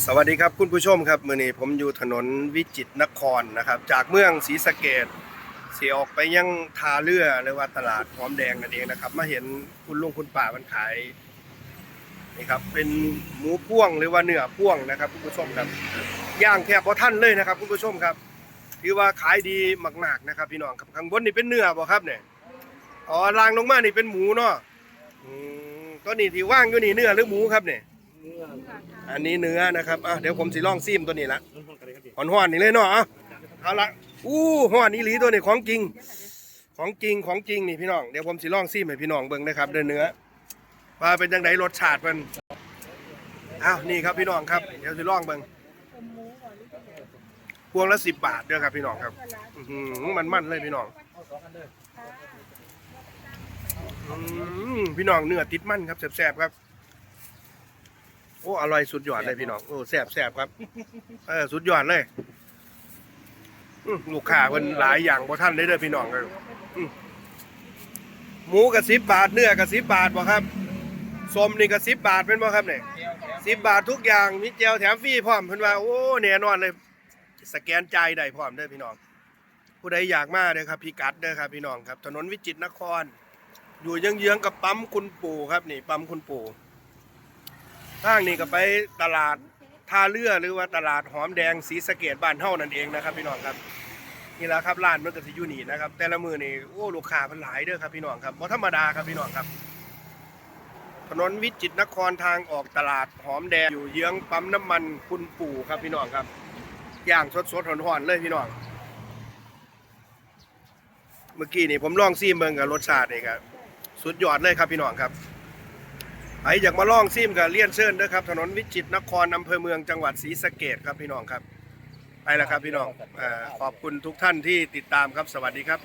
สวัสดีครับคุณผู้ชมครับมื่อนี้ผมอยู่ถนนวิจิตรนครนะครับ จากเมืองศรีสะเกดเสียออกไปยังท่าเรือหรือว่าตลาดหอมแดงนั่นเองนะครับ มาเห็นคุณลุงคุณป้ามันขายนี่ครับเป็นหมูพ่วงหรือว่าเนื้อพ่วงนะครับคุณผู้ชมครับย่างแทบพอท่านเลยนะครับคุณผู้ชมครับถือว่าขายดีมากๆนะครับ พี่น้องครับข้างบนนี่เป็นเนื้อบ่ครับเนี่ยอ๋อลางลงมานี่เป็นหมูเนาะตัวนี้ที่ว่างอยู่นี่เนื้อหรือหมูครับเนี่ย อันนี้เนื้อนะครับอะเดี๋ยวผมสิลองซิมตัวนี้ละหอนหอนๆนี่เลยเนาะเอาเอาละอู้หอนนี่หลีตัวนี้ของจริง ของจริงของจริงนี่พี่น้องเดี๋ยวผมสิลองซิมให้พี่น้องเบิ่งนะครับเด้อเนื้อว่าเป็นจังไดรสชาติมันอ้าวนี่ครับพี่น้องครับเดี๋ยวสิลองเบิ่งพวงละสิบบาทเด้อครับพี่น้องครับอื้อหือมันมันๆเลยพี่น้องอืมพี่น้องเนื้อติดมันครับแซ่บๆครับ โอ้อร่อยสุดยอดเลยพี่น้องโอ้แซ่บแซ่บครับเออสุดยอดเลยอื้อลูกค้าเพิ่นหลายอย่างบ่ท่านเลยเด้อพี่น้องเลยอื้อหมูกับสิบบาทเนื้อกับสิบบาทบ่ครับส้มนี่กับสิบบาทเป็นบ่ครับเนี่ยสิบบาททุกอย่างมีเจลแถมฟรีพร้อมเพิ่นว่าโอ้แน่นอนเลย สแกนจ่ายได้พร้อมเด้อพี่น้อง ผู้ใดอยากมาเด้อครับพี่กัดเด้อครับพี่น้องครับ ถนนวิจิตรนคร อยู่เยื้องๆกับปั๊มคุณปู่ครับนี่ปั๊มคุณปู่ ทางนี้ก็ไปตลาดท่าเรือหรือว่าตลาดหอมแดงศรีสะเกดบ้านเฮานั่นเองนะครับ พี่น้องครับนี่แหละครับร้านมันก็สิอยู่นี่นะครับ แต่ละมือนี่โอ้ลูกค้าเพิ่นหลายเด้อครับพี่น้องครับบ่ธรรมดาครับพี่น้องครับ ถนนวิจิตรนครทางออกตลาดหอมแดงอยู่เยื้องปั๊มน้ำมันคุณปู่ครับพี่น้องครับย่างสดๆหอนๆเลยพี่น้อง เมื่อกี้นี่ผมลองซีเบิ่งกับรสชาตินี่ครับสุดยอดเลยครับพี่น้องครับ ไออยากมาล่องซิมกับเลี่ยนเชิญด้วยครับ ถนนวิจิตรนครอำเภอเมืองจังหวัดศรีสะเกดครับพี่น้องครับไปแล้วครับพี่น้องอาขอบคุณทุกท่านที่ติดตามครับสวัสดีครับ